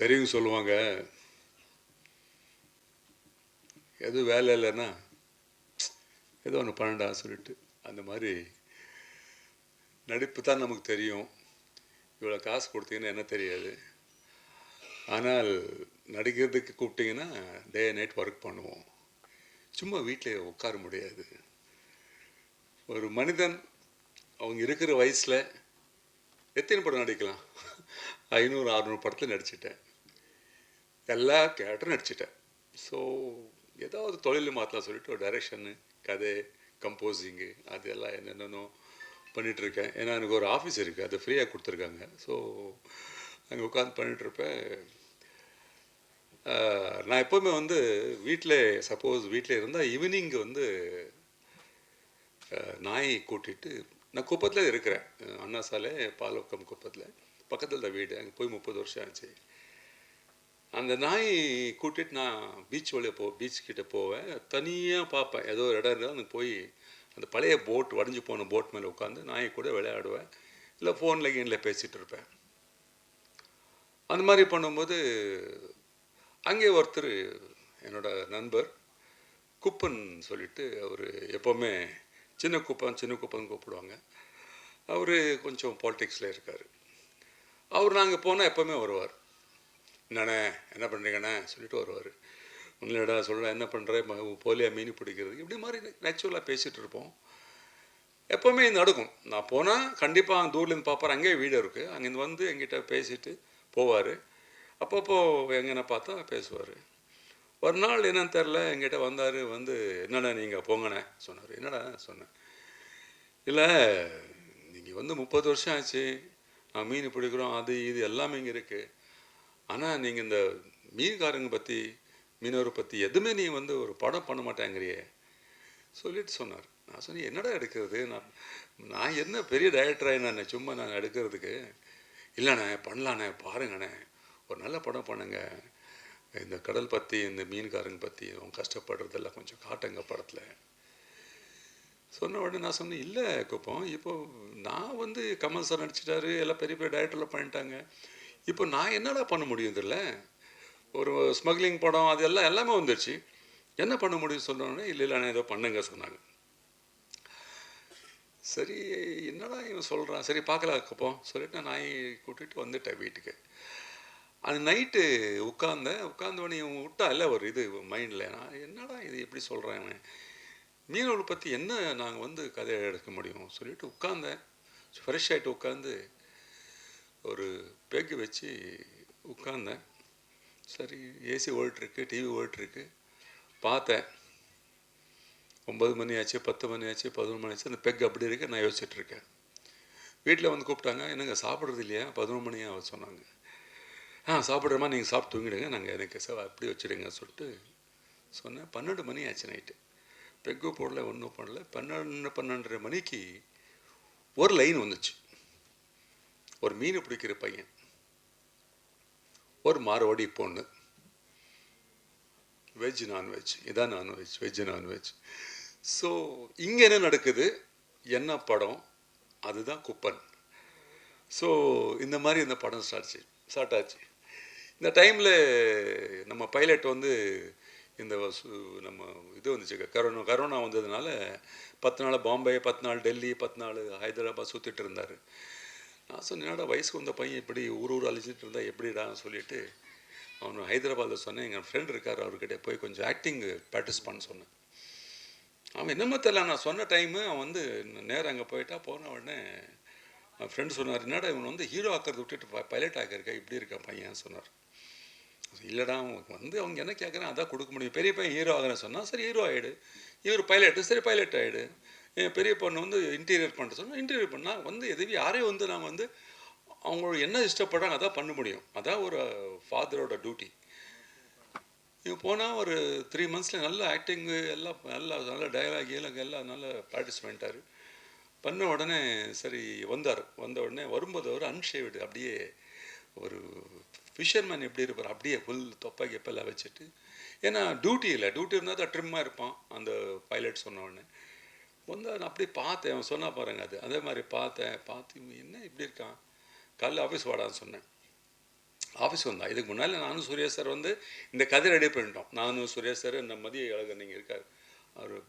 பெரியவங்க சொல்லுவாங்க. எதுவும் வேலை இல்லைன்னா ஏதோ ஒன்று பண்ணடா சொல்லிட்டு அந்த மாதிரி நடிப்பு தான் நமக்கு தெரியும். இவ்வளோ காசு கொடுத்தீங்கன்னா என்ன தெரியாது. ஆனால் நடிக்கிறதுக்கு கூப்பிட்டீங்கன்னா டே நைட் ஒர்க் பண்ணுவோம். சும்மா வீட்டில் உட்கார முடியாது. ஒரு மனிதன் அவங்க இருக்கிற வயசில் எத்தனை படம் நடிக்கலாம்? ஐநூறு அறநூறு படத்தில் நடிச்சிட்டேன். எல்லா கேரக்டரும் நடிச்சிட்டேன். ஸோ ஏதாவது தொழில் மாற்றலாம் சொல்லிட்டு ஒரு டைரக்ஷனு கதை கம்போசிங்கு அது எல்லாம் என்னென்னோ பண்ணிகிட்ருக்கேன் ஏன்னா எனக்கு ஒரு ஆஃபீஸ் இருக்குது அது ஃப்ரீயாக கொடுத்துருக்காங்க. ஸோ அங்கே உட்காந்து பண்ணிகிட்ருப்பேன் நான் எப்போவுமே வந்து வீட்டில் சப்போஸ் வீட்டில் இருந்தால் ஈவினிங் வந்து நாய் கூட்டிட்டு நான் குப்பத்தில் இருக்கிறேன். அண்ணா சாலை பாலக்கம் குப்பத்தில். பக்கத்தில் தான் வீடு. அங்கே போய் முப்பது வருஷம் ஆச்சு. அந்த நாய் கூட்டிட்டு நான் பீச் வழியாக போ பீச் கிட்டே போவேன். தனியாக பார்ப்பேன். ஏதோ ஒரு இடம் இருந்தால் அங்கே போய் அந்த பழைய போட் வடிஞ்சு போன போட் மேலே உட்காந்து நாய் கூட விளையாடுவேன். இல்லை ஃபோனில் கீனில் பேசிகிட்டு இருப்பேன். அந்த மாதிரி பண்ணும்போது அங்கே ஒருத்தர் என்னோட நண்பர் குப்பன் சொல்லிட்டு அவர் எப்போவுமே சின்ன குப்பன் சின்ன குப்பன் கூப்பிடுவாங்க. அவர் கொஞ்சம் பாலிடிக்ஸில் இருக்கார். அவர் நாங்கள் போனால் எப்போவுமே வருவார். என்னண்ணே என்ன பண்ணுறீங்கண்ணே சொல்லிட்டு வருவார். உங்களடா சொல்ல என்ன பண்ணுற போலியா மீன் பிடிக்கிறது? இப்படி மாதிரி நேச்சுரலாக பேசிகிட்டு இருப்போம். எப்போவுமே இது நடக்கும். நான் போனால் கண்டிப்பாக தூர்லேருந்து பார்ப்பார் அங்கேயே வீடு இருக்குது அங்கேருந்து வந்து எங்கிட்ட பேசிட்டு போவார். அப்பப்போ எங்கன்னா பார்த்தா பேசுவார். ஒரு நாள் என்னன்னு தெரில எங்கிட்ட வந்தார். வந்து என்னடா நீங்கள் போங்கண்ணே. சொன்னார். என்னடா? சொன்னேன். இல்லை நீங்கள் வந்து முப்பது வருஷம் ஆச்சு. நான் மீன் பிடிக்கிறோம். அது இது எல்லாமே இங்கே இருக்குது ஆனால் நீங்கள் இந்த மீன்காரங்க பற்றி மீனவரை பற்றி எதுவுமே நீ வந்து ஒரு படம் பண்ண மாட்டேங்கிறியே. சொல்லிட்டு சொன்னார். நான் சொன்னேன் என்னடா எடுக்கிறது? நான் நான் என்ன பெரிய டைரக்டராக நான் சும்மா நான் எடுக்கிறதுக்கு? இல்லைண்ணே பண்ணலாண்ணே பாருங்கண்ணே. ஒரு நல்ல படம் பண்ணுங்க. இந்த கடல் பற்றி இந்த மீன்காரங்க பற்றி அவங்க கஷ்டப்படுறதெல்லாம் கொஞ்சம் காட்டுங்க படத்தில். சொன்ன உடனே நான் சொன்னேன் இல்லை குப்பம் இப்போ நான் வந்து கமல் சார் நடிச்சிட்டாரு. எல்லாம் பெரிய பெரிய டைரக்டரில் பண்ணிட்டாங்க. இப்போ நான் என்னடா பண்ண முடியும் இதில் ஒரு ஸ்மக்லிங் படம் அது எல்லாம் எல்லாமே வந்துருச்சு. என்ன பண்ண முடியும் சொன்னோடனே இல்லை இல்லை நான் ஏதோ பண்ணுங்க சொன்னாங்க. சரி என்னடா இவன் சொல்கிறான் சரி பார்க்கலாம் குப்பம் சொல்லிட்டு நான் நாயை கூட்டிகிட்டு வந்துட்டேன் வீட்டுக்கு. அது நைட்டு உட்காந்தேன் உட்காந்தவனே இவன் விட்டா இல்லை ஒரு இது மைண்டில் நான் என்னடா இது எப்படி சொல்கிறான் இவன்? பற்றி என்ன நாங்கள் வந்து கதையை எடுக்க முடியும்? சொல்லிட்டு உட்காந்தேன் ஃப்ரெஷ் ஆகிட்டு உட்காந்து ஒரு பேக்கு வச்சு உட்காந்தேன். சரி ஏசி ஓடிட்டுருக்கு டிவி ஓடிட்டுருக்கு. பார்த்தேன். ஒம்பது மணி ஆச்சு பத்து மணி ஆச்சு பதினொன்று மணி ஆச்சு அந்த பெக் அப்படி இருக்கு நான் யோசிச்சிட்டுருக்கேன் வீட்டில் வந்து கூப்பிட்டாங்க என்னங்க சாப்பிட்றது இல்லையா? பதினொன்று மணியாக சொன்னாங்க. ஆ சாப்பிட்றமா நீங்கள் சாப்பிட்டு தூங்கிடுங்க நாங்கள் எனக்கு சார் அப்படி வச்சுடுங்க சொல்லிட்டு சொன்னேன். பன்னெண்டு மணி ஆச்சு நைட்டு. பெக்கு போடல ஒன்றும் பண்ணல. பன்னெண்டு பன்னெண்டரை மணிக்கு ஒரு லைன் வந்துச்சு. ஒரு மீன் பிடிக்கிற பையன். ஒரு மாரவாடி பொண்ணு. வெஜ் நான்வெஜ் இதான் non veg veg non veg so இங்கே என்ன நடக்குது? என்ன படம்? அதுதான் குப்பன். ஸோ இந்த மாதிரி இந்த படம் ஸ்டார்ட் ஸ்டார்ட் ஆச்சு. இந்த டைமில் நம்ம பைலட் வந்து இந்த சு- நம்ம இது வந்துச்சு. கரோனா கரோனா வந்ததுனால பத்து நாள் பாம்பே பத்து நாள் டெல்லி பத்து நாள் ஹைதராபாத் சுற்றிட்டு இருந்தார். நான் சொன்னேன் என்னடா வயசுக்கு வந்த பையன் இப்படி ஊர் ஊர் அழிச்சிட்டு இருந்தால் எப்படிடான்னு சொல்லிட்டு அவன் ஹைதராபாத்தில் சொன்னேன். எங்கள் ஃப்ரெண்ட் இருக்கார் அவர்கிட்ட போய் கொஞ்சம் ஆக்டிங் ப்ராக்டிஸ் பண்ண சொன்னேன். அவன் என்னமோ தெரியல நான் சொன்ன டைமு அவன் வந்து நேரம் அங்கே போயிட்டா. போன உடனே என் ஃப்ரெண்டு சொன்னார் என்னடா இவன் வந்து ஹீரோ ஆக்கிறத விட்டுட்டு பைலட் ஆக்கியிருக்கா? இப்படி இருக்கான் பையன்? சொன்னார். இல்லைடா அவன் வந்து அவங்க என்ன கேட்குறான் அதான் கொடுக்க முடியும். பெரிய பையன் ஹீரோ ஆகிறேன்னு சொன்னால் சரி ஹீரோ ஆகிடு இவர் பைலட்டு சரி பைலட் ஆகிடு என் பெரிய பொண்ணு வந்து இன்டீரியர் பண்ண சொன்னால் இன்டீரியர் பண்ணால் வந்து எதுவும் யாரையும் வந்து நாங்கள் வந்து அவங்களோட என்ன இஷ்டப்படுறாங்க அதான் பண்ண முடியும். அதான் ஒரு ஃபாதரோட டியூட்டி இவன் போனால் ஒரு த்ரீ மந்த்ஸில் நல்ல ஆக்டிங்கு எல்லாம் நல்லா நல்ல டயலாக் கீழங்க எல்லாம் நல்ல ப்ராக்டிஸ் பண்ணிட்டார் பண்ண உடனே சரி வந்தார். வந்த உடனே வரும்போது அவர் அன்ஷேவ்டு அப்படியே ஒரு ஃபிஷர்மேன் எப்படி இருப்பார் அப்படியே ஃபுல் தொப்பை கெப்பெல்லாம் வச்சுட்டு. ஏன்னா டியூட்டி இல்லை. டியூட்டி இருந்தால் தான் ட்ரிம்மாக இருப்பான். அந்த பைலட் சொன்ன உடனே. வந்து நான் அப்படியே பார்த்தேன். அவன் சொன்னா பாருங்க அது. அதே மாதிரி பார்த்தேன். பார்த்து என்ன இப்படி இருக்கான்? காலைல ஆஃபீஸ் வாடான்னு சொன்னேன். ஆஃபீஸ் வந்தான் இதுக்கு முன்னால் நானும் சுரேஷ் சார் வந்து இந்த கதை ரெடி பண்ணிட்டோம். நானும் சுரேஷ் சார் இந்த மதிய அழகர் நீங்கள் இருக்கார். அவர்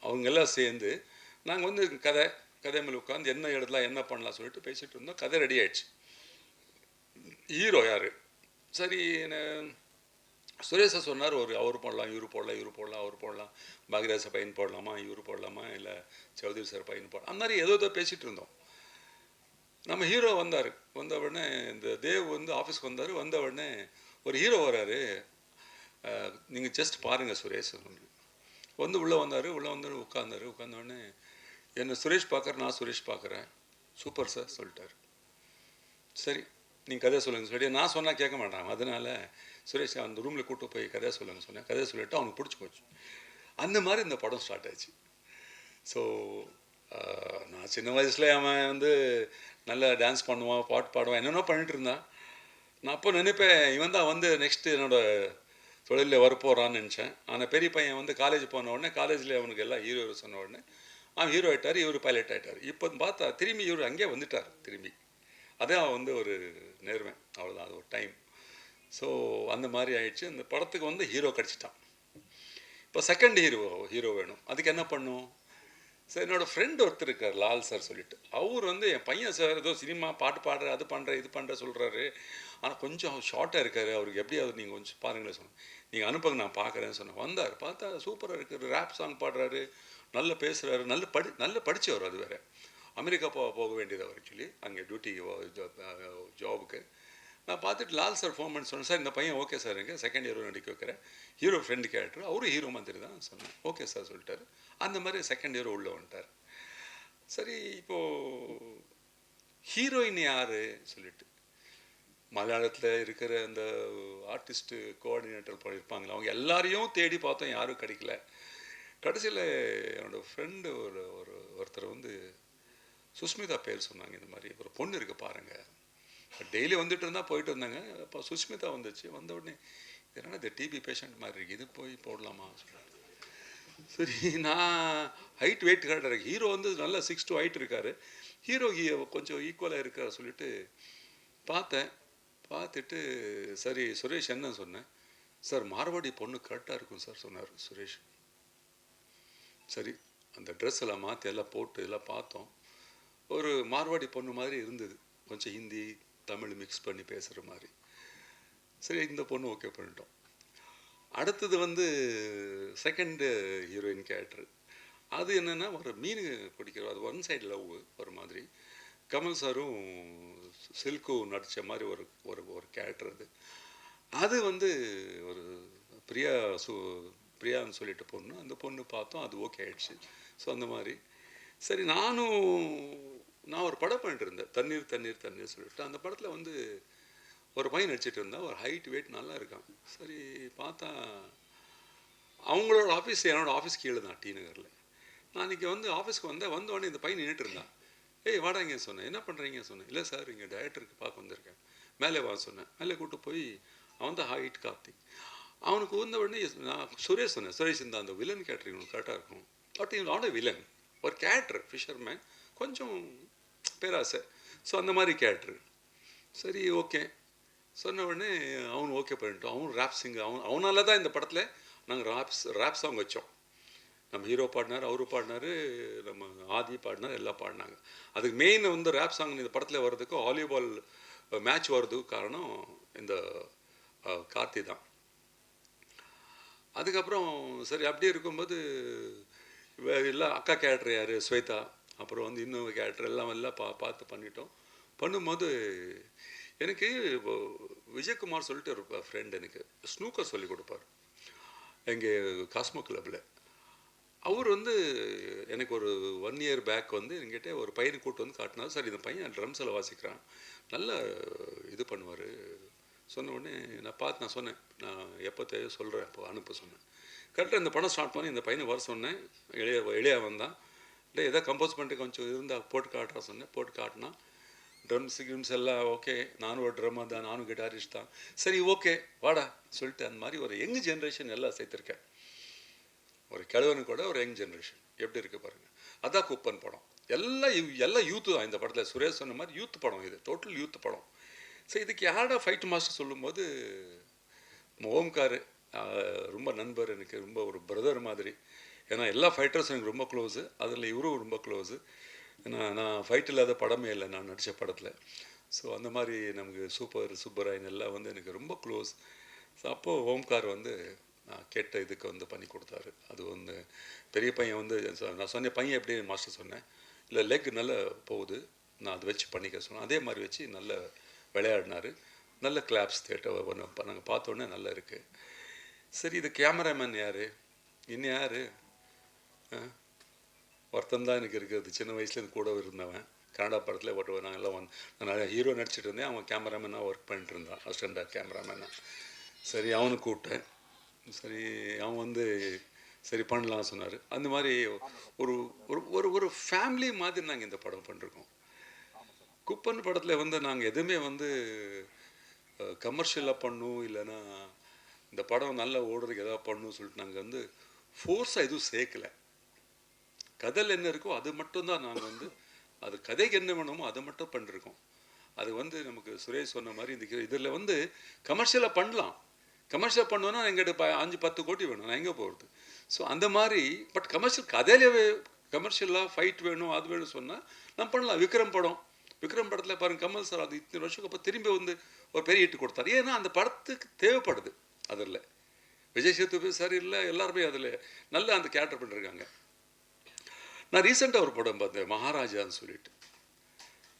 அவங்க எல்லாம் சேர்ந்து நாங்கள் வந்து கதை கதை மேலே உட்காந்து என்ன இடத்துல என்ன பண்ணலாம் சொல்லிட்டு பேசிகிட்டு இருந்தோம். கதை ரெடி ஆயிடுச்சு. ஹீரோ யார்? சரி என்ன- சுரேஷா சொன்னார் ஒரு அவர் போடலாம் இவர் போடலாம் இவர் போடலாம் அவர் போடலாம். பாக்யராஜ பையன் போடலாமா இவர் போடலாமா இல்லை சௌதரி சார் பையன் போடலாம் அந்த மாதிரி ஏதோ ஏதோ பேசிகிட்டு இருந்தோம். நம்ம ஹீரோ வந்தார். வந்த உடனே இந்த தேவ் வந்து ஆஃபீஸ்க்கு வந்தார். வந்த உடனே ஒரு ஹீரோ வராரு. நீங்கள் ஜஸ்ட் பாருங்கள் சுரேஷ் வந்து உள்ளே வந்தார். உள்ளே வந்து உட்காந்தார் உட்காந்த உடனே என்னை சுரேஷ் பார்க்குற நான் சுரேஷ் பார்க்குறேன் சூப்பர் சார் சொல்லிட்டார். சரி நீங்கள் கதை சொல்லுங்க. சொல்லி நான் சொன்னால் கேட்க மாட்டான் அதனால சுரேஷ் அந்த ரூமில் கூட்டு போய் கதையை சொல்லுங்க சொன்னேன். கதை சொல்லிட்டு அவனுக்கு பிடிச்சி போச்சு. அந்த மாதிரி இந்த படம் ஸ்டார்ட் ஆச்சு ஸோ நான் சின்ன வயசுல அவன் வந்து நல்லா டான்ஸ் பண்ணுவான் பாட்டு பாடுவான் என்னென்னோ பண்ணிட்டு இருந்தான். நான் அப்போ நினைப்பேன் இவன் தான் வந்து நெக்ஸ்ட் என்னோட தொழிலில் வரப்போகிறான்னு நினச்சேன். ஆனால் பெரிய பையன் வந்து காலேஜ் போன உடனே காலேஜில் அவனுக்கு எல்லாம் ஹீரோ சொன்ன உடனே அவன் ஹீரோ ஆகிட்டார் இவர் பைலட் ஆகிட்டார் இப்போ பார்த்தா திரும்பி இவர் அங்கேயே வந்துட்டார் திரும்பி. அதான் வந்து ஒரு நேர்மை. அவ்வளோதான் அது ஒரு டைம் ஸோ அந்த மாதிரி ஆயிடுச்சு. அந்த படத்துக்கு வந்து ஹீரோ கிடச்சிட்டான். இப்போ செகண்ட் ஹீரோ ஹீரோ வேணும். அதுக்கு என்ன பண்ணும்? சார் என்னோட ஃப்ரெண்ட் ஒருத்தர் இருக்கார் லால் சார் சொல்லிட்டு. அவர் வந்து என் பையன் சார் ஏதோ சினிமா பாட்டு பாடுற அது பண்ணுற இது பண்ணுற சொல்கிறாரு ஆனால் கொஞ்சம் ஷார்ட்டாக இருக்கார். அவருக்கு எப்படியாவது நீங்கள் கொஞ்சம் பாருங்களேன் சொன்னேன். நீங்கள் அனுப்புங்க நான் பார்க்குறேன்னு சொன்னேன். வந்தார். பார்த்தா சூப்பராக இருக்கார் ரேப் சாங் பாடுறாரு. நல்ல பேசுகிறாரு நல்ல படி நல்ல படித்தவர் அது வேறு. அமெரிக்கா போக போக வேண்டியது அவர் ஆக்சுவலி அங்கே டியூட்டி ஜாபுக்கு நான் பார்த்துட்டு லால் சார் ஃபோன் பண்ணி சொன்னேன் சார் இந்த பையன் ஓகே சார் இருக்கேன் செகண்ட் ஹீரோ நடிக்க வைக்கிறேன். ஹீரோ ஃப்ரெண்டு கேரக்டர் அவரும் ஹீரோ மாதிரி தான் சொன்னேன் ஓகே சார் சொல்லிட்டாரு. அந்த மாதிரி செகண்ட் ஹீரோ உள்ளே வந்துட்டார். சரி இப்போது ஹீரோயின் யார்? சொல்லிட்டு. மலையாளத்தில் இருக்கிற அந்த ஆர்டிஸ்ட்டு கோஆர்டினேட்டர் பண்ணியிருப்பாங்களே அவங்க எல்லாரையும் தேடி பார்த்தோம் யாரும் கிடைக்கல. கடைசியில் என்னோட ஃப்ரெண்டு ஒரு ஒரு ஒருத்தர் வந்து சுஸ்மிதா பேர் சொன்னாங்க இந்த மாதிரி. ஒரு பொண்ணு இருக்குது பாருங்கள் டெய்லி வந்துட்டு இருந்தால் போயிட்டு இருந்தாங்க அப்போ சுஷ்மிதா வந்துச்சு. வந்த உடனே இது என்னடா இந்த டிபி பேஷண்ட் மாதிரி இருக்கு. இது போய் போடலாமா சொல்றாங்க சரி நான் ஹைட் வெயிட் கரெக்டாக ஹீரோ வந்து நல்லா சிக்ஸ் டூ ஹைட் இருக்காரு. ஹீரோ கொஞ்சம் ஈக்குவலாக இருக்கார் சொல்லிட்டு பார்த்தேன். பார்த்துட்டு சரி சுரேஷ் என்ன சொன்னேன்? சார் மார்வாடி பொண்ணு கரெக்டாக இருக்கும் சார் சொன்னார் சுரேஷ். சரி அந்த ட்ரெஸ் எல்லாம் மாற்றி எல்லாம் போட்டு எல்லாம் பார்த்தோம். ஒரு மார்வாடி பொண்ணு மாதிரி இருந்தது. கொஞ்சம் ஹிந்தி தமிழ் மிக்ஸ் பண்ணி பேசுகிற மாதிரி. சரி இந்த பொண்ணு ஓகே பண்ணிட்டோம். அடுத்தது வந்து செகண்டு ஹீரோயின் கேரக்டர் அது என்னென்னா ஒரு மீன் பிடிக்கிற அது ஒன் சைடு லவ் ஒரு மாதிரி. கமல் சாரும் சில்கும் நடித்த மாதிரி ஒரு ஒரு ஒரு கேரக்டர் அது. அது வந்து ஒரு பிரியா சு பிரியான்னு சொல்லிட்டு பொண்ணு அந்த பொண்ணு பார்த்தோம் அது ஓகே ஆயிடுச்சு. ஸோ அந்த மாதிரி. சரி நானும் நான் ஒரு படம் பண்ணிட்டு இருந்தேன். தண்ணீர் தண்ணீர் தண்ணீர் சொல்லிட்டு. அந்த படத்தில் வந்து ஒரு பையன் நடிச்சிட்டு இருந்தான். ஒரு ஹைட் வெயிட் நல்லா இருக்கான். சரி பார்த்தா அவங்களோட ஆஃபீஸ் என்னோட ஆஃபீஸ் கீழே தான் டி நகரில். நான் இன்றைக்கி வந்து ஆஃபீஸ்க்கு வந்தேன். வந்தோடனே இந்த பையன் நின்றுட்டு இருந்தான். ஏய் வாடா சொன்னேன். என்ன பண்ணுறீங்க சொன்னேன். இல்லை சார் இங்கே டேரக்டருக்கு பார்க்க வந்திருக்கேன். மேலே வா சொன்னேன். மேலே கூட்டு போய் அவன் தான் ஹைட் கார்த்திக் அவனுக்கு வந்த உடனே நான் சுரேஷ் சொன்னேன். சுரேஷ் இந்த அந்த வில்லன் கேரக்டர் இவனுக்கு கரெக்டாக இருக்கும். பட் இவன் அவனே வில்லன் ஒரு கேரக்டர் ஃபிஷர்மேன் கொஞ்சம் பேராசை. ஸோ அந்த மாதிரி கேரக்டரு சரி ஓகே சொன்ன உடனே அவன் ஓகே பண்ணிட்டோம் அவன் ரேப் சிங்கர் அவன் அவனால தான் இந்த படத்தில் நாங்கள் ராப்ஸ் ரேப் சாங் வச்சோம். நம்ம ஹீரோ பாடினார் அவரு பாடினார் நம்ம ஆதி பாடினார் எல்லாம் பாடினாங்க. அதுக்கு மெயின் வந்து ரேப் சாங் இந்த படத்தில் வர்றதுக்கு வாலிபால் மேட்ச் வர்றதுக்கு காரணம் இந்த கார்த்தி தான். அதுக்கப்புறம் சரி அப்படியே இருக்கும்போது வே- அக்கா கேரக்டர் யார்? ஸ்வேதா. அப்புறம் வந்து இன்னும் கேரக்டர் எல்லாம் எல்லாம் பா பார்த்து பண்ணிட்டோம். பண்ணும்போது எனக்கு இப்போ விஜயகுமார் சொல்லிட்டு ஒரு ஃப்ரெண்ட் எனக்கு ஸ்னூக்கர் சொல்லி கொடுப்பார். எங்கள் காஸ்மோ கிளப்பில் அவர் வந்து எனக்கு ஒரு ஒன் இயர் பேக் வந்து என்கிட்ட ஒரு பையனை கூட்டு வந்து காட்டினார். சார் இந்த பையன் ட்ரம்ஸில் வாசிக்கிறான். நல்லா இது பண்ணுவார். சொன்ன உடனே நான் பார்த்து நான் சொன்னேன். நான் எப்போ தேவையோ சொல்கிறேன் அப்போ அனுப்ப சொன்னேன். கரெக்டாக இந்த படம் ஸ்டார்ட் பண்ணி இந்த பையனை வர சொன்னேன். இளைய இளையா வந்தான் இல்லை ஏதோ கம்போஸ் பண்ணிட்டு கொஞ்சம் இருந்தால் போட்டு காட்டுறா சொன்னேன். போட்டு காட்டினா ட்ரம்ஸ் கிம்ஸ் எல்லாம் ஓகே நானும் ஒரு ட்ரம்மா தான் நானும் கிட்டாரிஸ்ட் தான். சரி ஓகே வாடா சொல்லிட்டு அந்த மாதிரி ஒரு யங் ஜென்ரேஷன் எல்லாம் சேர்த்துருக்கேன். ஒரு கிழவனு கூட ஒரு யங் ஜென்ரேஷன் எப்படி இருக்கு பாருங்க. அதான் குப்பன் படம். எல்லாம் எல்லாம் யூத்து தான் இந்த படத்தில். சுரேஷ் சொன்ன மாதிரி யூத் படம் இது. டோட்டல் யூத் படம். ஸோ இதுக்கு யாரோட ஃபைட் மாஸ்டர் சொல்லும்போது ஓம்கார் ரொம்ப நண்பர் எனக்கு ரொம்ப ஒரு பிரதர் மாதிரி. ஏன்னா எல்லா ஃபைட்டர்ஸும் எனக்கு ரொம்ப க்ளோஸு அதில் இவரும் ரொம்ப க்ளோஸு ஏன்னா நான் ஃபைட் இல்லாத படமே இல்லை நான் நடித்த படத்தில். ஸோ அந்த மாதிரி நமக்கு சூப்பர் சூப்பராயன் எல்லாம் வந்து எனக்கு ரொம்ப க்ளோஸ் ஸோ அப்போது ஓம்கார் வந்து நான் கேட்ட இதுக்கு வந்து பண்ணி கொடுத்தாரு. அது வந்து பெரிய பையன் வந்து நான் சொன்னேன் பையன் எப்படி மாஸ்டர் சொன்னேன். இல்லை லெக் நல்லா போகுது. நான் அதை வச்சு பண்ணிக்க சொன்னேன். அதே மாதிரி வச்சு நல்ல விளையாடினாரு. நல்ல கிளாப்ஸ் தேட்டர் ஒன்று நாங்கள் பார்த்தோன்னே நல்லா இருக்குது சரி இது கேமராமேன் யார்? இன்னும் யார்? ஒருத்தன் தான் எனக்கு இருக்கிறது சின்ன வயசுலேருந்து கூட இருந்தவன். கனடா படத்தில் ஓட்டு நாங்கள் எல்லாம் வந்து நான் நிறையா ஹீரோ நடிச்சிட்டு இருந்தேன். அவன் கேமராமேனாக ஒர்க் பண்ணிட்டு இருந்தான். அசிஸ்டண்டாக கேமராமேனாக சரி அவனை கூப்பிட்டேன். சரி அவன் வந்து சரி பண்ணலாம் சொன்னார். அந்த மாதிரி ஒரு ஒரு ஒரு ஒரு ஃபேமிலி மாதிரி நாங்கள் இந்த படம் பண்ணிருக்கோம். குப்பன் படத்தில் வந்து நாங்கள் எதுவுமே வந்து கமர்ஷியலாக பண்ணும் இல்லைன்னா இந்த படம் நல்லா ஓடுறதுக்கு எதாவது பண்ணணும் சொல்லிட்டு நாங்கள் வந்து ஃபோர்ஸாக எதுவும் சேர்க்கலை. கதையில் என்ன இருக்கோ அது மட்டும்தான் நாங்கள் வந்து அது கதைக்கு என்ன வேணுமோ அதை மட்டும் பண்ணிருக்கோம். அது வந்து நமக்கு சுரேஷ் சொன்ன மாதிரி இந்த இதில் வந்து கமர்ஷியலாக பண்ணலாம். கமர்ஷியல் பண்ணோன்னா எங்கிட்ட ப அஞ்சு பத்து கோடி வேணும். நான் எங்கே போகிறது ஸோ அந்த மாதிரி பட் கமர்ஷியல் கதையிலே கமர்ஷியலாக ஃபைட் வேணும் அது வேணும் சொன்னால் நம்ம பண்ணலாம். விக்ரம் படம். விக்ரம் படத்தில் பாருங்க கமல் சார் அது இத்தனை வருஷத்துக்கு அப்போ திரும்பி வந்து ஒரு பெரிய ஹிட் கொடுத்தாரு. ஏன்னா அந்த படத்துக்கு தேவைப்படுது அதில். விஜய் சேதுபதி சார் இல்லை எல்லாருமே அதில் நல்ல அந்த கேரக்டர் பண்ணிருக்காங்க. நான் ரீசெண்டாக ஒரு படம் பார்த்தேன் மகாராஜான்னு சொல்லிட்டு.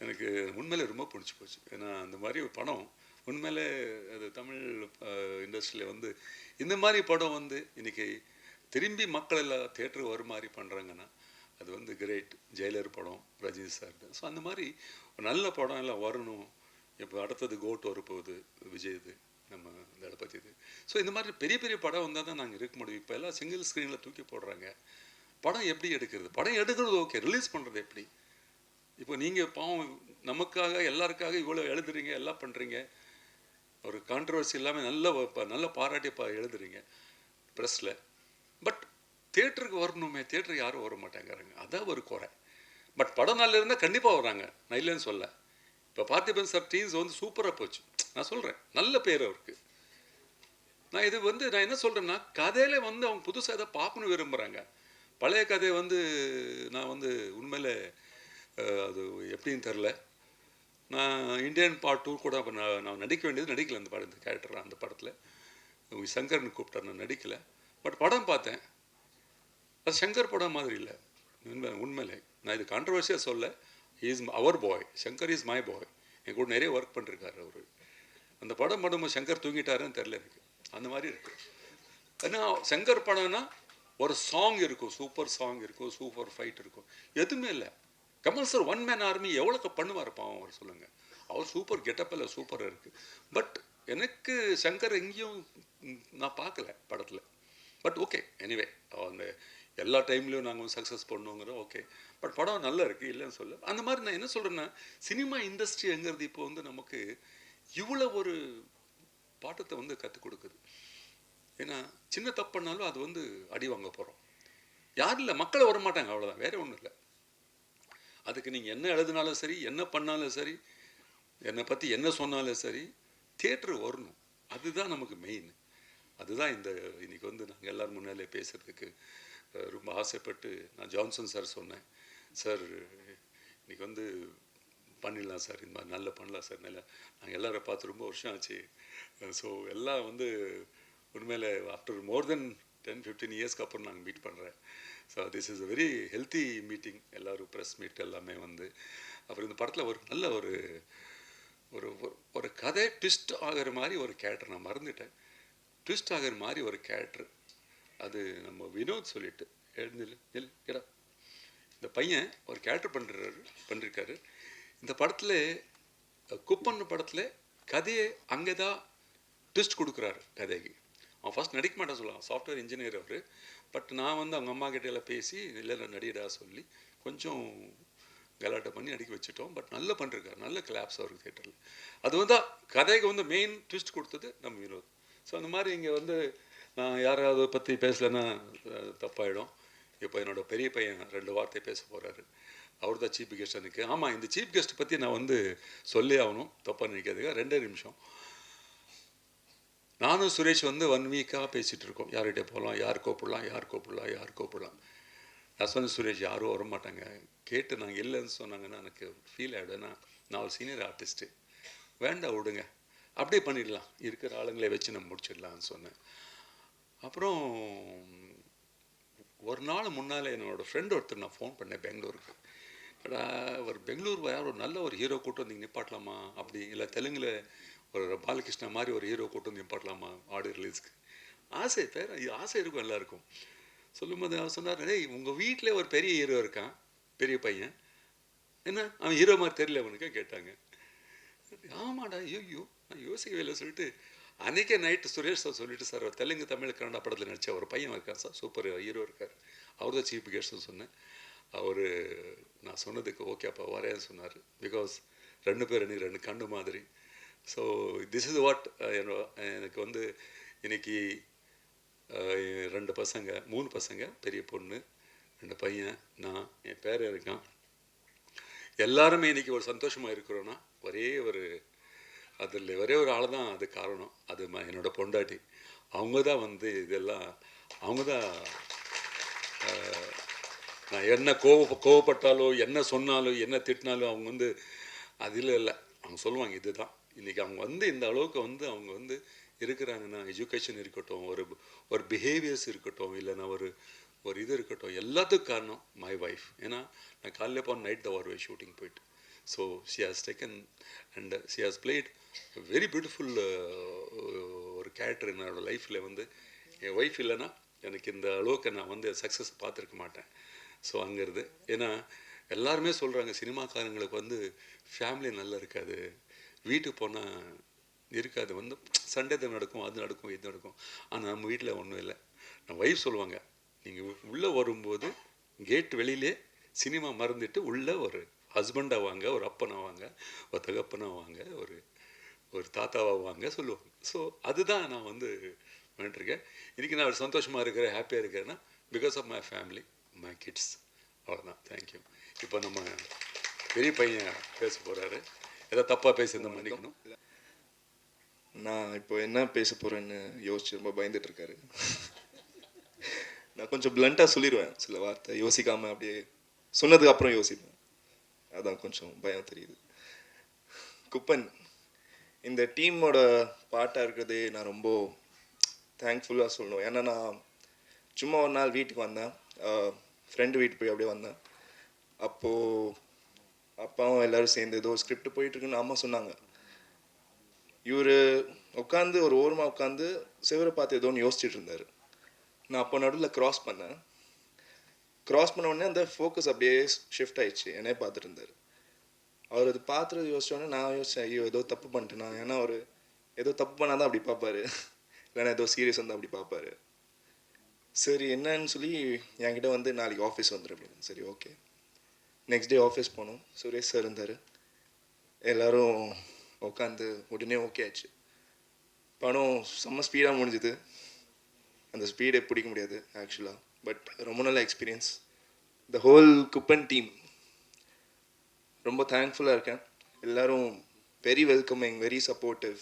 எனக்கு உண்மையிலே ரொம்ப பிடிச்சி போச்சு. ஏன்னா அந்த மாதிரி ஒரு படம் உண்மையிலே அது தமிழ் இண்டஸ்ட்ரியில் வந்து இந்த மாதிரி படம் வந்து இன்னைக்கு திரும்பி மக்கள் எல்லாம் தேட்டருக்கு வரும் மாதிரி பண்ணுறாங்கன்னா அது வந்து கிரேட் ஜெயலர் படம் ரஜினி சார் ஸோ அந்த மாதிரி ஒரு நல்ல படம் எல்லாம் வரணும். இப்போ அடுத்தது கோட் வரப்போகுது விஜய்து நம்ம தளபதி இது ஸோ இந்த மாதிரி பெரிய பெரிய படம் வந்தால் தான் நாங்கள் இருக்க முடியும். இப்போ எல்லாம் சிங்கிள் ஸ்க்ரீனில் தூக்கி போடுறாங்க. படம் எப்படி எடுக்கிறது? படம் எடுக்கிறது ஓகே ரிலீஸ் பண்ணுறது எப்படி? இப்போ நீங்கள் பாவம் நமக்காக எல்லாருக்காக இவ்வளோ எழுதுறீங்க எல்லாம் பண்ணுறீங்க ஒரு கான்ட்ரவர்சி இல்லாமல் நல்ல நல்ல பாராட்டி பா எழுதுறீங்க ப்ரெஸ்ஸில் பட் தேட்டருக்கு வரணுமே. தேட்டருக்கு யாரும் வர மாட்டேங்கிறாங்க. அதான் ஒரு குறை. பட் படம் நல்லா இருந்தால் கண்டிப்பாக வராங்க நான் இல்லைன்னு சொல்ல. இப்போ பார்த்திபன் சார் டீம்ஸ் வந்து சூப்பராக போச்சு. நான் சொல்கிறேன் நல்ல பேர் அவருக்கு. நான் இது வந்து நான் என்ன சொல்கிறேன்னா கதையில வந்து அவங்க புதுசாக எதை பார்க்கணும் விரும்புகிறாங்க பழைய கதை வந்து நான் வந்து உண்மையில அது எப்படின்னு தெரில. நான் இந்தியன் பார்ட் டூ கூட அப்போ நான் நான் நடிக்க வேண்டியது நடிக்கல அந்த படம் இந்த கேரக்டர் அந்த படத்தில். சங்கர்னு கூப்பிட்டார் நான் நடிக்கல. பட் படம் பார்த்தேன். அது சங்கர் படம் மாதிரி இல்லை. உண்மை உண்மையிலே. நான் இது கான்ட்ரவர்சியாக சொல்ல. Is our boy Shankar is my boy என் கூட நிறைய ஒர்க் பண்ணிருக்காரு அவர். அந்த படம் பண்ணும்போது சங்கர் தூங்கிட்டாருன்னு தெரில எனக்கு. அந்த மாதிரி இருக்கு. ஏன்னா சங்கர் படம்னா ஒரு சாங் இருக்கும் சூப்பர் சாங் இருக்கும் சூப்பர் ஃபைட் இருக்கும். எதுவுமே இல்லை. Kamal sir one man army எவ்வளோக்கு பண்ணுவார் பாவம் அவர் சொல்லுங்கள் அவர் சூப்பர் கெட்டப்பில் சூப்பராக இருக்குது பட் எனக்கு சங்கர் எங்கேயும் நான் பார்க்கல படத்தில். பட் ஓகே எனிவே அந்த எல்லா டைம்லையும் நாங்கள் சக்ஸஸ் பண்ணுவோங்கிறோம் ஓகே பட் படம் நல்லா இருக்குது இல்லைன்னு சொல்ல அந்த மாதிரி நான் என்ன சொல்கிறேன்னா சினிமா இண்டஸ்ட்ரிங்கிறது இப்போ வந்து நமக்கு இவ்வளோ ஒரு பாட்டத்தை வந்து கற்றுக் கொடுக்குது. ஏன்னா சின்ன தப்பு பண்ணாலும் அது வந்து அடி வாங்க போகிறோம் யாரும் இல்லை மக்களை வர மாட்டாங்க அவ்வளோதான் வேற ஒன்றும் இல்லை. அதுக்கு நீங்கள் என்ன எழுதினாலும் சரி என்ன பண்ணாலும் சரி என்னை பற்றி என்ன சொன்னாலும் சரி தியேட்டர் வரணும். அதுதான் நமக்கு மெயின் அதுதான் இந்த இன்னைக்கு வந்து நாங்கள் எல்லாரும் முன்னாலே பேசுறதுக்கு ரொம்ப ஆசைப்பட்டு நான் ஜான்சன் சார் சொன்னேன். சார் இன்னைக்கு வந்து பண்ணிடலாம் சார் இந்த மாதிரி நல்லா பண்ணலாம் சார் நல்லா நாங்கள் எல்லோரும் பார்த்து ரொம்ப வருஷம் ஆச்சு. ஸோ எல்லாம் வந்து உண்மையில் after more then ten fifteen இயர்ஸ்க்கு அப்புறம் நாங்கள் மீட் பண்ணுறேன் so this is a very healthy meeting எல்லோரும் ப்ரெஸ் மீட் எல்லாமே வந்து அப்புறம் இந்த படத்தில் ஒரு நல்ல ஒரு ஒரு ஒரு- கதை ட்விஸ்ட் ஆகிற மாதிரி ஒரு கேரக்டர் நான் மறந்துட்டேன். ட்விஸ்ட் ஆகிற மாதிரி ஒரு கேரக்டர் அது நம்ம வினோத் சொல்லிட்டு எழுந்தில் நில் இடா இந்த பையன் ஒரு கேரக்டர் பண்ணுறாரு பண்ணிருக்காரு. இந்த படத்தில் குப்பன் படத்தில் கதையை அங்கே தான் ட்விஸ்ட் கொடுக்குறாரு கதைக்கு. அவன் ஃபர்ஸ்ட் நடிக்க மாட்டேன் சொல்லுவான். Software engineer our. பட் நான் வந்து அவங்க அம்மா கிட்ட எல்லாம் பேசி இல்லை நான் நடிகடா சொல்லி கொஞ்சம் கலாட்டை பண்ணி நடிக்க வச்சுட்டோம். பட் நல்லா பண்ணிருக்காரு. நல்ல கிளாப்ஸ் அவருக்கு தேட்டரில் அது வந்து கதைக்கு வந்து மெயின் ட்விஸ்ட் கொடுத்தது நம்ம வினோத். ஸோ அந்த மாதிரி இங்கே வந்து நான் யாராவது பற்றி பேசலைன்னா தப்பாயிடும். இப்போ என்னோட பெரிய பையன் ரெண்டு வார்த்தை பேச போகிறாரு அவர் தான் சீஃப் கெஸ்ட் எனக்கு. ஆமாம் இந்த சீஃப் கெஸ்ட் பற்றி நான் வந்து சொல்லி ஆகணும். தப்பாக நினைக்காதுங்க. ரெண்டே நிமிஷம். நானும் சுரேஷ் வந்து ஒன் வீக்காக பேசிகிட்டு இருக்கோம் யார்கிட்ட போகலாம் யார் கூப்பிடலாம் யார் கூப்பிடலாம் யார் கூப்பிடலாம். நான் சொன்ன சுரேஷ் யாரும் வர மாட்டாங்க கேட்டு நாங்கள் இல்லைன்னு சொன்னாங்கன்னா எனக்கு ஃபீல் ஆகிடும் நான் ஒரு சீனியர் ஆர்டிஸ்ட்டு வேண்டாம் விடுங்க. அப்படியே பண்ணிடலாம். இருக்கிற ஆளுங்களை வச்சு நம்ம முடிச்சிடலாம்னு சொன்னேன். அப்புறம் ஒரு நாள் முன்னால் என்னோடய ஃப்ரெண்ட் ஒருத்தர் நான் ஃபோன் பண்ணேன் பெங்களூருக்கு. ஒரு பெங்களூர் யார் ஒரு நல்ல ஒரு ஹீரோ கூட்டு நீங்கள் நிப்பாட்டலாமா? அப்படி இல்லை தெலுங்கில் ஒரு பாலகிருஷ்ணா மாதிரி ஒரு ஹீரோ கூட்டு வந்து பாடலாமா ஆடியோ ரிலீஸ்க்கு ஆசை பேர் ஆசை இருக்கும் எல்லாருக்கும். சொல்லும்போது அவர் சொன்னார் டேய் உங்கள் வீட்டில் ஒரு பெரிய ஹீரோ இருக்கான் பெரிய பையன். என்ன? அவன் ஹீரோ மாதிரி தெரியல அவனுக்கு கேட்டாங்க. ஆமாடா ஐயோ நான் யோசிக்கவே இல்லை சொல்லிட்டு அன்றைக்கே நைட்டு சுரேஷ் சார் சொல்லிட்டு சார் தெலுங்கு தமிழ் கன்னடா படத்தில் நடித்த ஒரு பையன் இருக்கார் சார் சூப்பர் ஹீரோ இருக்கார். அவர் தான் சீஃப் கெஸ்ட்னு சொன்னேன். அவர் நான் சொன்னதுக்கு ஓகே அப்பா வரேன்னு சொன்னார். பிகாஸ் ரெண்டு பேர் எனக்கு ரெண்டு கண்ணு மாதிரி. ஸோ திஸ் இஸ் வாட் என்னோட எனக்கு வந்து இன்னைக்கு uh, ரெண்டு பசங்க மூணு பசங்க பெரிய பொண்ணு ரெண்டு பையன் நான் என் பேர் இருக்கான். எல்லாருமே இன்னைக்கு ஒரு சந்தோஷமாக இருக்கிறோன்னா ஒரே ஒரு அதில் ஒரே ஒரு ஆள் தான் அது காரணம். அது ம- என்னோட பொண்டாட்டி. அவங்க தான் வந்து இதெல்லாம் அவங்க தான் நான் என்ன கோவ கோவப்பட்டாலோ என்ன சொன்னாலோ என்ன திட்டினாலும் அவங்க வந்து அதில் இல்லை. அவங்க சொல்லுவாங்க இதுதான். இன்றைக்கி அவங்க வந்து இந்த அளவுக்கு வந்து அவங்க வந்து இருக்கிறாங்கன்னா எஜுகேஷன் இருக்கட்டும் ஒரு ஒரு பிஹேவியர்ஸ் இருக்கட்டும் இல்லைன்னா ஒரு ஒரு இது இருக்கட்டும் எல்லாத்துக்கும் காரணம் மை ஒய்ஃப் ஏன்னா நான் காலையில் போன நைட் தான் வருவேன் ஷூட்டிங் போயிட்டு. So she has taken and she has played very beautiful ஒரு கேரக்டர் என்னோட லைஃப்பில் வந்து என் ஒய்ஃப் இல்லைன்னா எனக்கு இந்த அளவுக்கு நான் வந்து சக்ஸஸ் பார்த்துருக்க மாட்டேன். ஸோ அங்கேருந்து ஏன்னா எல்லாருமே சொல்கிறாங்க சினிமாக்காரங்களுக்கு வந்து ஃபேமிலி நல்லா இருக்காது. வீட்டுக்கு போனால் இருக்காது. வந்து சண்டே தான் நடக்கும் அது நடக்கும் இது நடக்கும். ஆனால் நம்ம வீட்டில் ஒன்றும் இல்லை. நம்ம ஒய்ஃப் சொல்லுவாங்க நீங்கள் உள்ளே வரும்போது கேட் வெளியிலே சினிமா மறந்துட்டு உள்ளே ஒரு ஹஸ்பண்டாக வாங்க ஒரு அப்பனா வாங்க ஒரு தகப்பனாவாங்க ஒரு ஒரு தாத்தாவா வாங்க சொல்லுவாங்க. ஸோ அதுதான் நான் வந்து பண்ணிட்டுருக்கேன். இன்றைக்கி நான் சந்தோஷமாக இருக்கிறேன் ஹாப்பியாக இருக்கிறேன்னா because of my family my kids அவ்வளோதான் தேங்க்யூ இப்போ நம்ம பெரிய பையன் பேச போகிறாரு ஏதோ தப்பாக பேசியிருந்தா மன்னிக்கணும் நான் இப்போ என்ன பேச போறேன்னு யோசிச்சு ரொம்ப பயந்துட்டு இருக்காரு. நான் கொஞ்சம் பிளண்ட்டாக சொல்லிடுவேன் சில வார்த்தை. யோசிக்காம அப்படியே சொன்னதுக்கு அப்புறம் யோசிப்பேன். அதான் கொஞ்சம் பயம் தெரியுது. குப்பன் இந்த டீமோட பாட்டாக இருக்கிறதே நான் ரொம்ப தேங்க்ஃபுல்லாக சொல்லணும். ஏன்னா நான் சும்மா ஒரு நாள் வீட்டுக்கு வந்தேன். ஃப்ரெண்டு வீட்டுக்கு போய் அப்படியே வந்தேன். அப்போது அப்பாவும் எல்லாரும் சேர்ந்து ஏதோ ஸ்கிரிப்ட் போயிட்டு இருக்குன்னு அம்மா சொன்னாங்க. இவர் உட்காந்து ஒரு ஓரமாக உட்காந்து சிவரை பார்த்து ஏதோ ஒன்று யோசிச்சுட்டு இருந்தார். நான் அப்போ நடுவில் கிராஸ் பண்ணேன். கிராஸ் பண்ண உடனே அந்த ஃபோக்கஸ் அப்படியே ஷிஃப்ட் ஆயிடுச்சு என்னைய பார்த்துட்டு இருந்தார். அவர் அது பார்த்துட்டு யோசிச்சோடனே நான் யோசிச்சேன் ஐயோ ஏதோ தப்பு பண்ணிட்டேனா? ஏன்னா அவர் ஏதோ தப்பு பண்ணால் தான் அப்படி பார்ப்பாரு. இல்லைன்னா ஏதோ சீரியஸ் வந்து அப்படி பார்ப்பாரு. சரி என்னன்னு சொல்லி என்கிட்ட வந்து நாளைக்கு ஆஃபீஸ் வந்துடும் அப்படின்னு. சரி ஓகே நெக்ஸ்ட் டே ஆஃபீஸ் போனோம். சுரேஷ் சார் இருந்தார். எல்லோரும் உட்காந்து உடனே ஓகே ஆச்சு. பணம் செம்ம ஸ்பீடாக முடிஞ்சுது. அந்த ஸ்பீடை பிடிக்க முடியாது ஆக்சுவலாக பட் ரொம்ப நல்ல experience the whole Kuppan team ரொம்ப தேங்க்ஃபுல்லாக இருக்கேன். எல்லோரும் வெரி வெல்கமிங் வெரி சப்போர்ட்டிவ்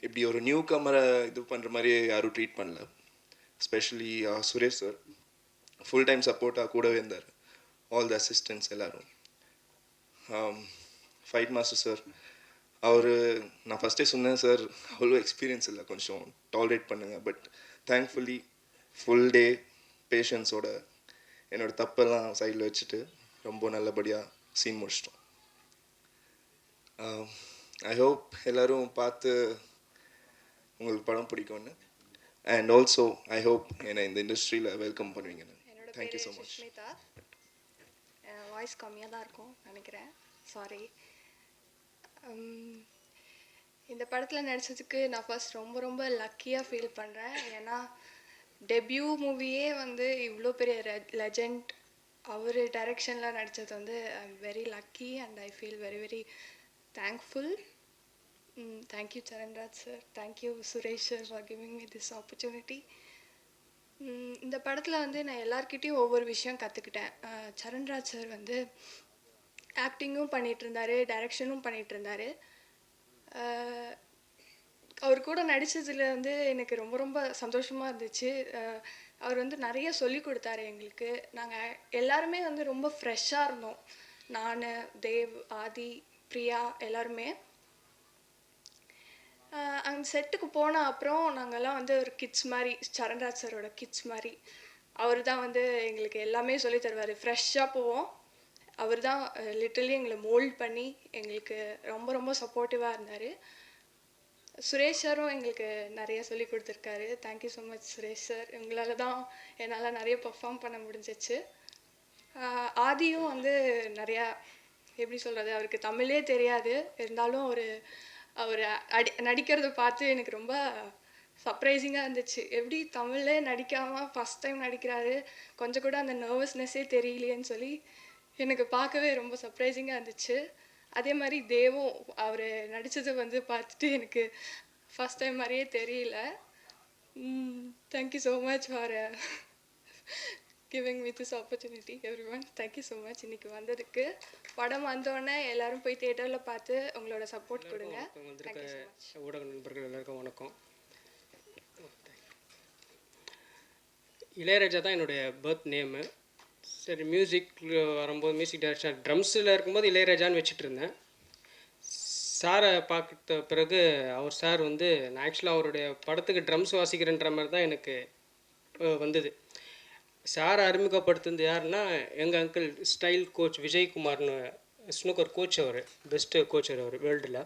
இப்படி ஒரு நியூ கமரை இது பண்ணுற மாதிரி யாரும் ட்ரீட் பண்ணல. Specially Suresh sir full time சப்போர்ட்டாக கூடவே இருந்தார். ஆல் த அசிஸ்டன்ஸ் எல்லாரும். ஃபைட் மாஸ்டர் சார் அவர் நான் ஃபஸ்ட்டே சொன்னேன் சார் அவ்வளோ எக்ஸ்பீரியன்ஸ் இல்லை கொஞ்சம் டாலரேட் பண்ணுங்க. பட் தேங்க்ஃபுல்லி ஃபுல் டே பேஷன்ஸோட என்னோட தப்பெல்லாம் சைடில் வச்சுட்டு ரொம்ப நல்லபடியாக சீன் முடிச்சிட்டோம். ஐ ஹோப் எல்லாரும் பார்த்து உங்களுக்கு படம் பிடிக்கும்னு. அண்ட் ஆல்சோ ஐ ஹோப் என்னை இந்த இண்டஸ்ட்ரியில் வெல்கம் பண்ணுவீங்கன்னு. தேங்க்யூ ஸோ மச் வாய்ஸ் கம்மியாக தான் இருக்கும் நினைக்கிறேன். சாரி இந்த படத்தில் நடித்ததுக்கு நான் ஃபர்ஸ்ட் ரொம்ப ரொம்ப லக்கியாக ஃபீல் பண்ணுறேன் ஏன்னா டெபியூ மூவியே வந்து இவ்வளோ பெரிய லெஜண்ட் அவர் டைரக்ஷனில் நடித்தது வந்து I am very lucky and I feel very very thankful thank you Saranraj sir thank you Suresh sir for giving me this opportunity இந்த படத்தில் வந்து நான் எல்லாருக்கிட்டேயும் ஒவ்வொரு விஷயம் கற்றுக்கிட்டேன் சரண்ராஜ் சார் வந்து ஆக்டிங்கும் பண்ணிகிட்டு இருந்தார் டைரக்ஷனும் பண்ணிகிட்டு இருந்தார் அவர் கூட நடித்ததில் வந்து எனக்கு ரொம்ப ரொம்ப சந்தோஷமாக இருந்துச்சு. அவர் வந்து நிறைய சொல்லி கொடுத்தாரு எங்களுக்கு. நாங்கள் எல்லாருமே வந்து ரொம்ப ஃப்ரெஷ்ஷாக இருந்தோம். நான் தேவ் ஆதி பிரியா எல்லாருமே. அந்த செட்டுக்கு போன அப்புறம் நாங்கள்லாம் வந்து ஒரு கிட்ஸ் மாதிரி சரண்ராஜ் சாரோட கிட்ஸ் மாதிரி. அவர் தான் வந்து எங்களுக்கு எல்லாமே சொல்லி தருவார். ஃப்ரெஷ்ஷாக போவோம். அவர் தான் லிட்டரலி எங்களை மோல்ட் பண்ணி எங்களுக்கு ரொம்ப ரொம்ப சப்போர்ட்டிவாக இருந்தார். சுரேஷ் சாரும் எங்களுக்கு நிறைய சொல்லி கொடுத்துருக்காரு. Thank you so much Suresh sir. உங்களால் தான் என்னால் நிறைய பெர்ஃபார்ம் பண்ண முடிஞ்சிச்சு. ஆதியும் வந்து நிறையா எப்படி சொல்கிறது அவருக்கு தமிழே தெரியாது. இருந்தாலும் ஒரு அவர் அடி நடிக்கிறத பார்த்து எனக்கு ரொம்ப சர்ப்ரைசிங்காக இருந்துச்சு. எப்படி தமிழ்லே நடிக்காமல் ஃபஸ்ட் டைம் நடிக்கிறாரு கொஞ்சம் கூட அந்த நர்வஸ்னஸ்ஸே தெரியலையேன்னு சொல்லி எனக்கு பார்க்கவே ரொம்ப சர்ப்ரைசிங்காக இருந்துச்சு. அதே மாதிரி தேவும் அவர் நடித்தது வந்து பார்த்துட்டு எனக்கு ஃபஸ்ட் டைம் மாதிரியே தெரியல. Thank you so much for giving with this opportunity every one thank you so much இன்னைக்கு வந்ததுக்கு. படம் வந்தோடனே எல்லாரும் போய் தேட்டரில் பார்த்து உங்களோட சப்போர்ட் கொடுங்க. ஊடக நண்பர்கள் எல்லாருக்கும் வணக்கம். இளையராஜா தான் என்னுடைய பர்த் நேமு சரி மியூசிக் வரும்போது மியூசிக் டைரக்ஷன் ட்ரம்ஸில் இருக்கும்போது இளையராஜான்னு வச்சுட்டு இருந்தேன். சாரை பார்த்த பிறகு அவர் சார் வந்து நான் ஆக்சுவலாக அவருடைய படத்துக்கு ட்ரம்ஸ் வாசிக்கிறேன்ற மாதிரி தான் எனக்கு வந்தது. சாரை அறிமுகப்படுத்துனது யாருன்னா எங்கள் அங்கிள் ஸ்டைல் கோச் விஜய்குமார்னு ஸ்னூக்கர் கோச் அவர் பெஸ்ட்டு கோச்சர் அவர் வேர்ல்டில்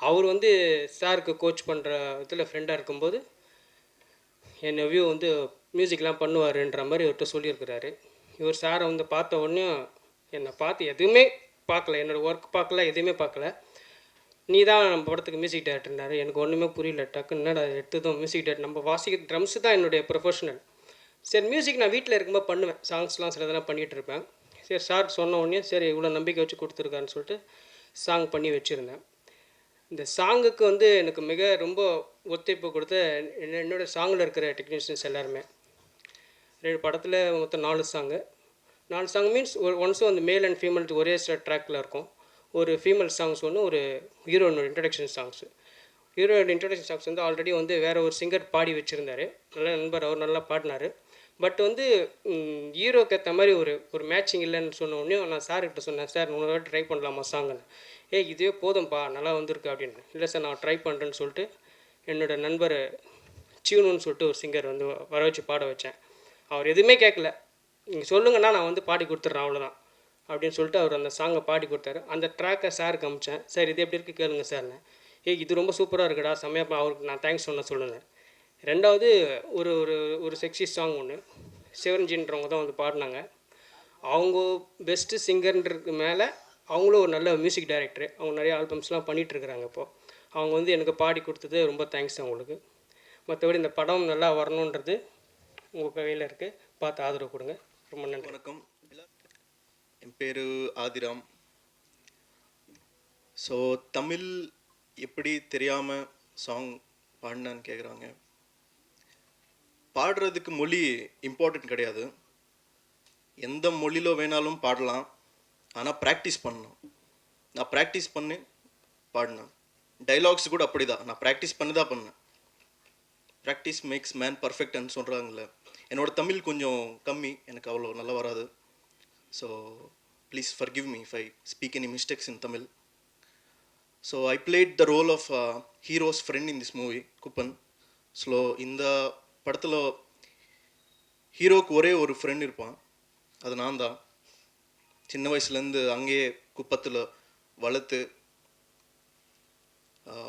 அவர் வந்து சாருக்கு கோச் பண்ணுற இதில் ஃப்ரெண்டாக இருக்கும்போது என் நெவ்யூ வந்து மியூசிக்லாம் பண்ணுவாருன்ற மாதிரி இவர்கிட்ட சொல்லியிருக்கிறாரு. இவர் சாரை வந்து பார்த்த உடனே என்னை பார்த்து எதுவுமே பார்க்கல. என்னோடய ஒர்க் பார்க்கல எதுவுமே பார்க்கல. நீ தான் நம்ம படத்துக்கு மியூசிக் டேரக்டர்னாரு எனக்கு ஒன்றுமே புரியல. டக்குன்னு என்னடா எடுத்ததும் மியூசிக் டேரக்டர் நம்ம வாசிக்க ட்ரம்ஸ் தான் என்னுடைய ப்ரொஃபஷனல் சரி மியூசிக் நான் வீட்டில் இருக்கும்போது பண்ணுவேன். சாங்ஸ்லாம் சில இதெல்லாம் பண்ணிகிட்டு இருப்பேன். சரி சார் சொன்ன உடனே சரி இவ்வளோ நம்பிக்கை வச்சு கொடுத்துருக்காருன்னு சொல்லிட்டு சாங் பண்ணி வச்சுருந்தேன். இந்த சாங்குக்கு வந்து எனக்கு மிக ரொம்ப ஒத்துழைப்பு கொடுத்த என்னோடய என்னோட சாங்கில் இருக்கிற டெக்னீஷியன்ஸ் எல்லாருமே. ரெண்டு படத்தில் மொத்தம் நாலு சாங்கு நாலு சாங் மீன்ஸ் ஒரு ஒன்ஸும் அந்த மேல் அண்ட் ஃபீமேல் ஒரே சில ட்ராக்கில் இருக்கும். ஒரு ஃபீமேல் சாங்ஸ் ஒன்று ஒரு ஹீரோயினோட இன்ட்ரடக்ஷன் சாங்ஸு ஹீரோயினோட இன்ட்ரடக்ஷன் சாங்ஸ் வந்து ஆல்ரெடி வந்து வேறு ஒரு சிங்கர் பாடி வச்சுருந்தாரு. நல்ல நண்பர் அவர் நல்லா பாடினார். பட் வந்து ஹீரோக்கு ஏற்ற மாதிரி ஒரு ஒரு மேட்சிங் இல்லைன்னு சொன்ன உடனே நான் சார்கிட்ட சொன்னேன் சார் இன்னொரு ட்ரை பண்ணலாமா சாங்குன்னு ஏ இதுவே போதும்ப்பா நல்லா வந்திருக்கு அப்படின்னு இல்லை சார் நான் ட்ரை பண்ணுறேன்னு சொல்லிட்டு என்னோட நண்பர் சீனுன்னு சொல்லிட்டு ஒரு சிங்கர் வந்து வர வச்சு பாட வச்சேன். அவர் எதுவுமே கேட்கல. நீங்கள் சொல்லுங்கன்னா நான் வந்து பாடி கொடுத்துட்றேன் அவ்வளோதான் அப்படின்னு சொல்லிட்டு அவர் அந்த சாங்கை பாடி கொடுத்தாரு. அந்த ட்ராக்கை சாருக்கு அமிச்சேன். சார் இது எப்படி இருக்குது கேளுங்க சார்னு ஏய் இது ரொம்ப சூப்பராக இருக்குடா செம்மையாக அவருக்கு நான் தேங்க்ஸ் சொன்ன சொல்லுங்கள் ரெண்டாவது ஒரு ஒரு ஒரு செக்ஸி சாங் ஒன்று சிவரஞ்சின்றவங்க தான் வந்து பாடினாங்க. அவங்க பெஸ்ட்டு சிங்கர்ன்றதுக்கு மேலே அவங்களும் ஒரு நல்ல மியூசிக் டைரக்டர் அவங்க நிறைய ஆல்பம்ஸ்லாம் பண்ணிகிட்டு இருக்கிறாங்க இப்போது அவங்க வந்து எனக்கு பாடி கொடுத்தது ரொம்ப தேங்க்ஸ் அவங்களுக்கு. மற்றபடி இந்த படம் நல்லா வரணுன்றது உங்கள் கையில் இருக்குது பார்த்து ஆதரவு கொடுங்க. ரொம்ப நன்றி. வணக்கம். என் பேர் ஆதிராம். ஸோ தமிழ் எப்படி தெரியாமல் சாங் பாடினான்னு கேட்குறாங்க பாடுறதுக்கு மொழி இம்பார்ட்டன்ட் கிடையாது. எந்த மொழியில் வேணாலும் பாடலாம். ஆனால் ப்ராக்டிஸ் பண்ணணும். நான் ப்ராக்டிஸ் பண்ணி பாடினேன். டைலாக்ஸ் கூட அப்படி தான் நான் ப்ராக்டிஸ் பண்ணி தான் பண்ணேன் ப்ராக்டிஸ் மேக்ஸ் மேன் பர்ஃபெக்ட்னு சொல்கிறாங்கல்ல என்னோடய தமிழ் கொஞ்சம் கம்மி. எனக்கு அவ்வளோ நல்லா வராது. So please forgive me I speak any mistakes mistakes in Tamil so I the the role of hero's friend in this movie Kuppan so இந்த படத்தில் ஹீரோக்கு ஒரே ஒரு ஃப்ரெண்ட் இருப்பான் அது நான் தான் சின்ன வயசுலேருந்து அங்கேயே குப்பத்தில் வளர்த்து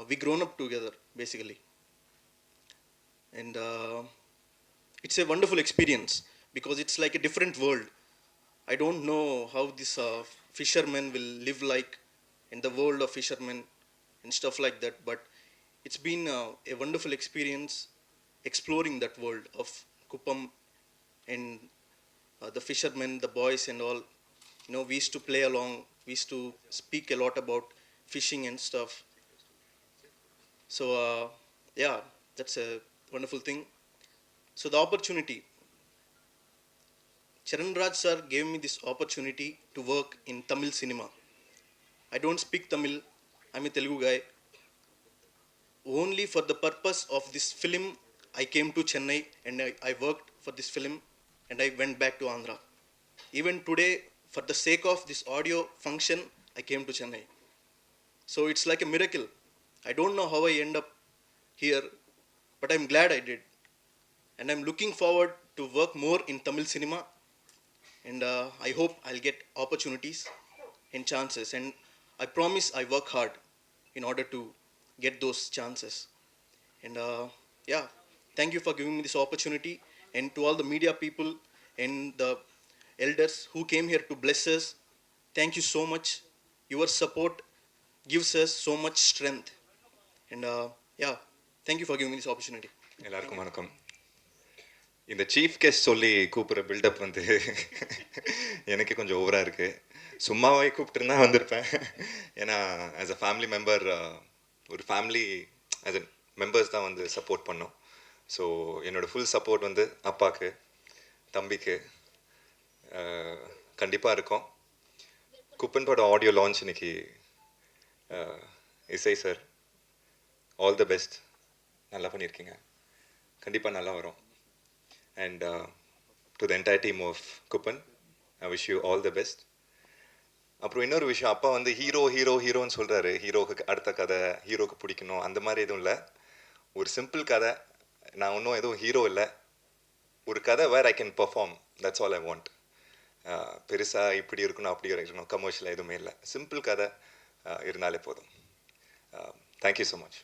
we grown up together basically and it's a wonderful experience because it's like a different world I don't know how this fisherman will live like in the world of fisherman and stuff like that but it's been a wonderful experience exploring that world of kupam and uh, the fishermen the boys and all you know we used to play along we used to speak a lot about fishing and stuff so uh, yeah, that's a wonderful thing. So the opportunity. Charan Raj sir gave me this opportunity to work in Tamil cinema. I don't speak Tamil. I'm a Telugu guy. Only for the purpose of this film, I came to Chennai and I, I worked for this film and I went back to Andhra. Even today, for the sake of this audio function, I came to Chennai. So it's like a miracle. I don't know how I end up here, but I'm glad I did. And I'm looking forward to work more in Tamil cinema. And uh, I hope I'll get opportunities and chances. And I promise I work hard in order to get those chances. And uh, yeah, thank you for giving me this opportunity. And to all the media people and the elders who came here to bless us, thank you so much. Your support gives us so much strength. And uh, yeah, thank you for giving me this opportunity. எல்லாருக்கும் வணக்கம் இந்த chief guest சொல்லி கூப்பிட்ற build up வந்து எனக்கு கொஞ்சம் ஓவராக இருக்குது சும்மாவே கூப்பிட்டுருந்தா வந்திருப்பேன் ஏன்னா ஆஸ் அ ஃபேமிலி மெம்பர் ஒரு ஃபேமிலி ஆஸ் அ மெம்பர்ஸ் தான் வந்து சப்போர்ட் பண்ணோம் ஸோ என்னோட ஃபுல் சப்போர்ட் வந்து அப்பாவுக்கு தம்பிக்கு கண்டிப்பாக இருக்கும். குப்பன் பட ஆடியோ லான்ச் இன்னைக்கு இசை சார் ஆல் த பெஸ்ட் நல்லா பண்ணியிருக்கீங்க கண்டிப்பாக நல்லா வரும். And to the entire team of Kuppan I wish you all the best அப்புறம் இன்னொரு விஷயம் அப்பா வந்து ஹீரோ ஹீரோ ஹீரோன்னு சொல்கிறாரு ஹீரோக்கு அடுத்த கதை ஹீரோக்கு பிடிக்கணும் அந்த மாதிரி எதுவும் இல்லை. ஒரு சிம்பிள் கதை நான் இன்னும் எதுவும் ஹீரோ இல்லை. ஒரு கதை where I can perform that's all I want பெருசாக இப்படி இருக்கணும் அப்படி இருக்கணும் கமர்ஷியல் எதுவுமே இல்லை. சிம்பிள் கதை இருந்தாலே போதும். Thank you so much